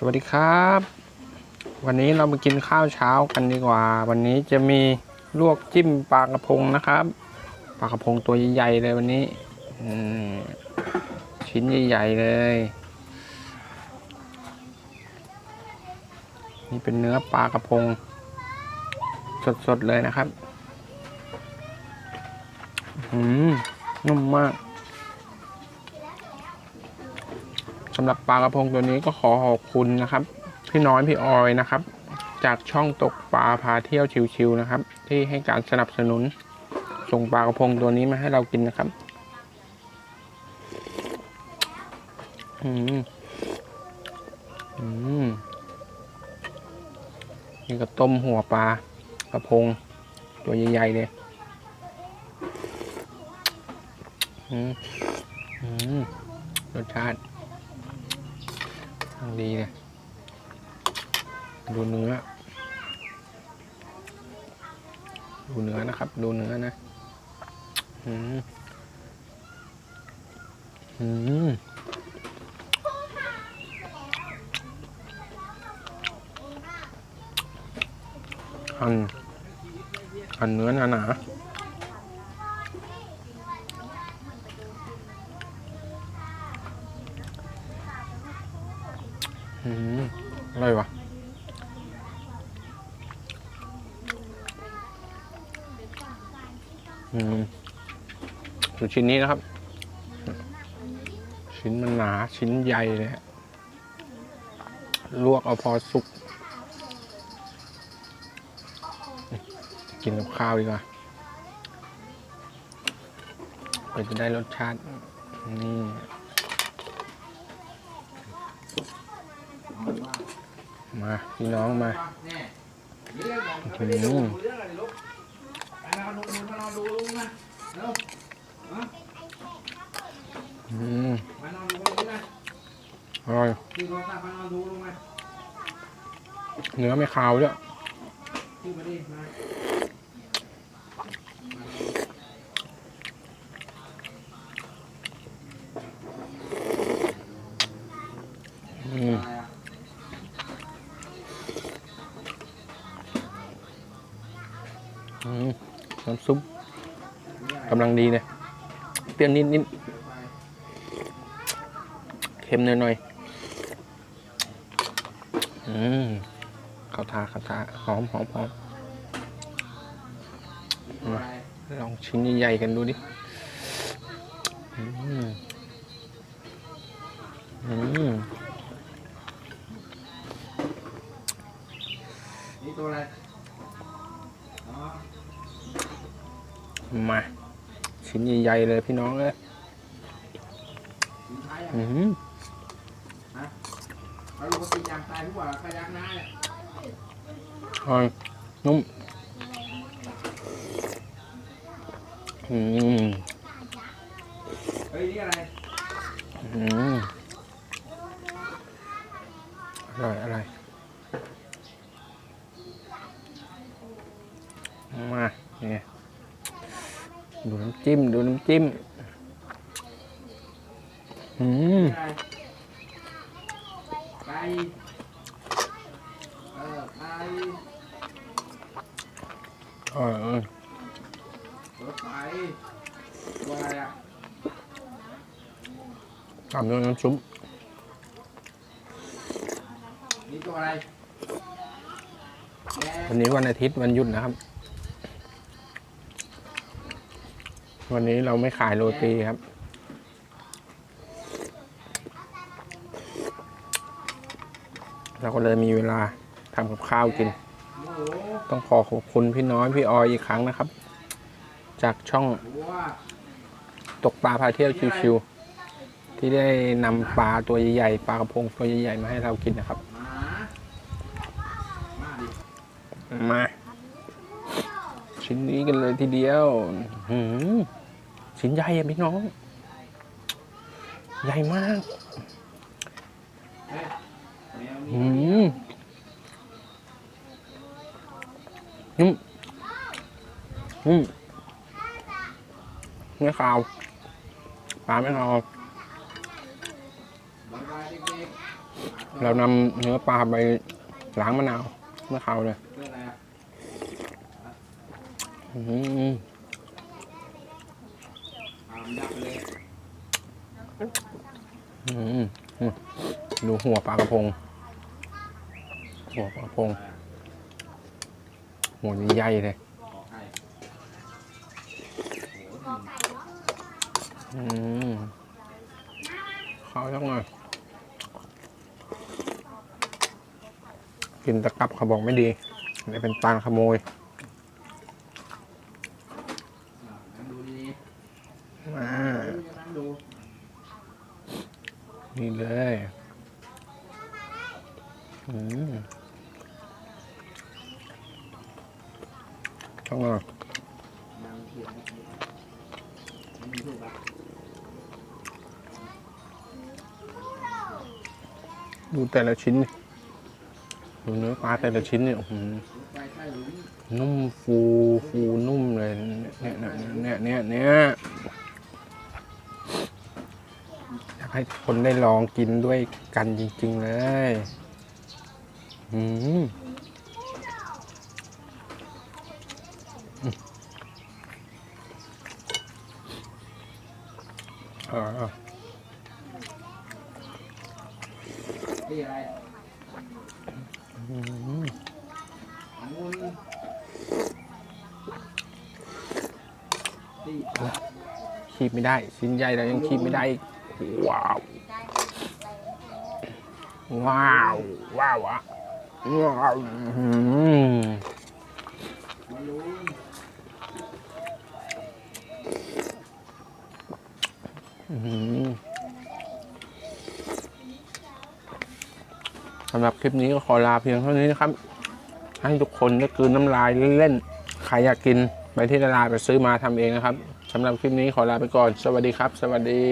สวัสดีครับ วันนี้เรามากินข้าวเช้ากันดีกว่า วันนี้จะมีลวกจิ้มปลากระพงนะครับปลากระพงตัวใหญ่ๆเลยวันนี้ชิ้นใหญ่ๆเลย นี่เป็นเนื้อปลากระพง สดๆเลยนะครับ อืมนุ่มมาก สำหรับปลากระพงตัวนี้ก็ขอขอบคุณนะครับ พี่น้อยพี่ออยนะครับ จากช่องตกปลาพาเที่ยวชิวๆนะครับ ที่ให้การสนับสนุน ส่งปลากระพงตัวนี้มาให้เรากินนะครับอืมอืมนี่ก็ต้มหัวปลากระพง ตัวใหญ่ๆเลยอืมอืมรสชาติ ดีเลยดูเนื้อ ดูเนื้อนะครับ ดูเนื้อนะ อืม อืมหั่นหั่นเนื้อหนาๆ อืมอร่อยวะอืมดูชิ้นนี้นะครับ ชิ้นมันหนาชิ้นใหญ่เลยฮะลวกเอาพอสุก กินกับข้าวดีกว่าเพื่อจะได้รสชาติ นี่ มาพี่น้องมาเนี่ยเรื่องบอกไม่ได้ดูเรื่องอะไรลูกไปนอนดูมานอนดูลุงนะเร็วอืมมานอนดูลุงนะอร่อยที่โทรศัพท์มานอนดูลุงนะเนื้อไม่คาวด้วย น้ำซุปกำลังดีเลยเปรี้ยวนิดนิดไปๆเค็มหน่อยๆอืมข้าวทาข้าวทาหอมหอมหอมลองชิ้นใหญ่ๆกันดูดิอืมอืม ใหญ่ๆเลยพี่น้องเลยสีไทยอะอืมเราปกติยางตายทุกว่าขยักหน้าเนี่ยอร่อยนุ่มอืมเฮ้ยนี่อะไรอืมอร่อยอร่อยมาเนี่ยดูน้ำจิ้ม ดูน้ำจิ้ม อืมนี่อะไรไก่เออไก่อร่อยเออรถไฟตัวอะไรอะตามด้วยน้ำซุปนี่ตัวอะไรแกวันนี้วันอาทิตย์วันหยุดนะครับ วันนี้เราไม่ขายโรตีครับ เราก็เลยมีเวลาทำกับข้าวกินหมูต้องขอขอบคุณพี่น้อยพี่ออยอีกครั้งนะครับ จากช่องวัวตกปลาพาเที่ยวชิวๆที่ได้นำปลาตัวใหญ่ๆปลากระพงตัวใหญ่ๆมาให้เรากินนะครับหมามาดิมา ชิ้นนี้กันเลยทีเดียวชิ้นใหญ่อะพี่น้อง ใหญ่มากเฮ้ยแมวหืมนุ่มนุ่มไม่ขาวปลาไม่ขาวบาเด็กเรานำเนื้อปลาไปล้างมะนาวมะขาวเลย ดูหัวปลากระพง หัวปลากระพง หัวใหญ่เลยอืมเขาวสักหน่อยกินตะกับเขาบอกไม่ดีเลยเป็นปานขโมย อ่านั่งดูดี มา ๆนั่งดู นี่เลยอืม ช่องอะดูแต่ละชิ้นนี่ดูเนื้อปลาแต่ละชิ้นเนี่ยนุ่มฟูฟูนุ่มเลยเนี่ยเนี่ยเนี่ยเนี่ยเนี่ยอยากให้คนได้ลองกินด้วยกันจริง ๆ เลย อืม ออที่อะไรองุ่นที่คีบไม่ได้ ชิ้นใหญ่เรายังคีบไม่ได้อีกว้าว ว้าว ว้าวอะว้าวอืมมาลุง อืม สำหรับคลิปนี้ก็ขอลาเพียงเท่านี้นะครับ ให้ทุกคนได้กืนน้ำลายเล่นๆ ใครอยากกินไปที่ตลาดไปซื้อมาทำเองนะครับสำหรับคลิปนี้ขอลาไปก่อน สวัสดีครับ สวัสดี